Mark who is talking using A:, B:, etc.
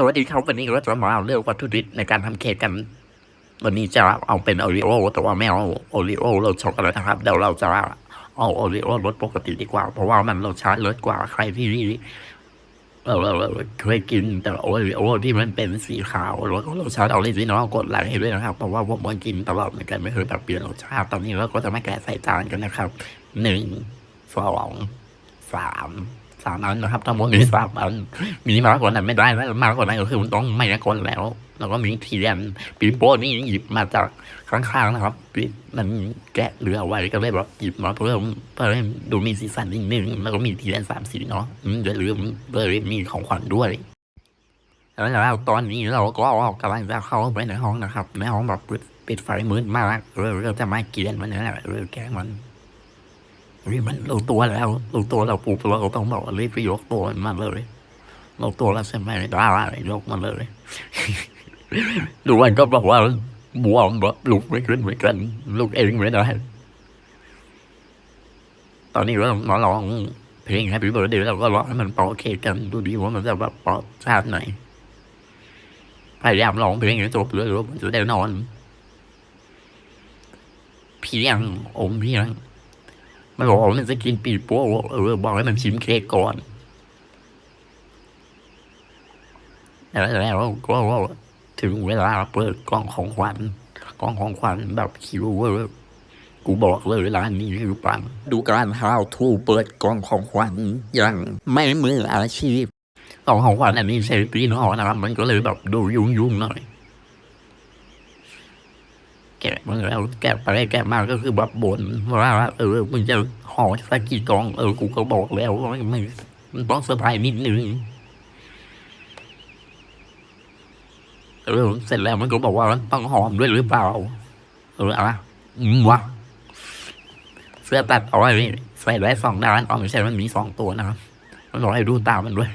A: สวัสดีครับวันนี้เราจะมาเลือกวัตถุดิบในการทำเค้กกัน วันนี้จะเอาเป็นโอริโอแต่ว่าไม่เอาโอริโอรสช็อกโกแลตนะครับเดี๋ยวเราจะเอาโอริโอรสปกติดีกว่า เพราะว่ามันรสชาติรสกว่าใครที่เราเราเราเคยกินแต่โอริโอที่มันเป็นสีขาวแล้วก็รสชาติออริจินอลกดไลค์ให้ด้วยนะครับเพราะว่าผมก็กินตลอดเหมือนกันไม่เคยแบบเปลี่ยนรสชาติตอนนี้เราก็จะมาแกะใส่จานกันนะครับหนึ่งสองสาม สามอันนะครับทั้งหมดมีสามอันมีมากกว่านั้นไม่ได้แล้วมากกว่านั้นก็คือมันต้องไม่กลแล้วแล้วก็มีทีเรียนปีโป้นี่หยิบมาจากข้างๆนะครับมันแกะเหลือไว้ก็เลยแบบหยิบมาเพิ่มเพื่อดูมีสีสันนิดนึงแล้วก็มีทีเรียนสามสีเนาะอืมอย่าลืมเลยมีของขวัญด้วยแล้วแล้วตอนนี้เราก็ออกำลังจะเข้าไปในห้องนะครับในห้องแบบปิดปิดไฟมืดมากเราเราจะมาเกียนมันนี่แหละเราแกล้งมัน เฮ้ยมันรู้ตัวแล้วรู้ตัวเราปุ๊บเราก็ต้องบอกว่ารีบไปยกตัวมันมาเลยเราตัวและใช่ไหมไม่ได้อะไรยกมาเลยดูมันก็บอกว่าบวมแบบลุกไม่ขึ้นเหมือนกันลุกเองไม่ได้ตอนนี้เรามาลองเพลง Happy Birthday เราก็ร้องให้มันเป่าเคกันดูดีว่ามันจะแบบเป่าชาติไหนพยายามร้องเพลงให้จบเลยว่ามันจะได้นอน เพียงอมเพียง มันบอกว่ามันจะกินปีโป้เออบอกให้มันชิมเค้กก่อนแล้วแล้วก็ถึงเวลาเปิดกล่องของขวัญกล่องของขวัญแบบคิวเวอร์กูบอกเลยร้านนี้คือปังดูการ how to เปิดกล่องของขวัญอย่างไม่มืออาชีพกล่องของขวัญอันนี้ใช้ปีนอนะครับมันก็เลยแบบดูยุ่งยุ่งๆหน่อย แกะมาแล้วแกะไปแกะมาก็คือแบบบ่นว่าเออมึงจะห่อสักกี่กองเออกูก็บอกแล้วว่าไม่มันต้องเซอร์ไพรส์นิดนึงเออเสร็จแล้วมันก็บอกว่ามันต้องหอมด้วยหรือเปล่าเอออะไรอืมวะเสื้อตัดเอาไว้นี่ใส่ได้สองด้านเอาไม่ใช่มันมีสองตัวนะครับมันบอกให้ดูตามันด้วย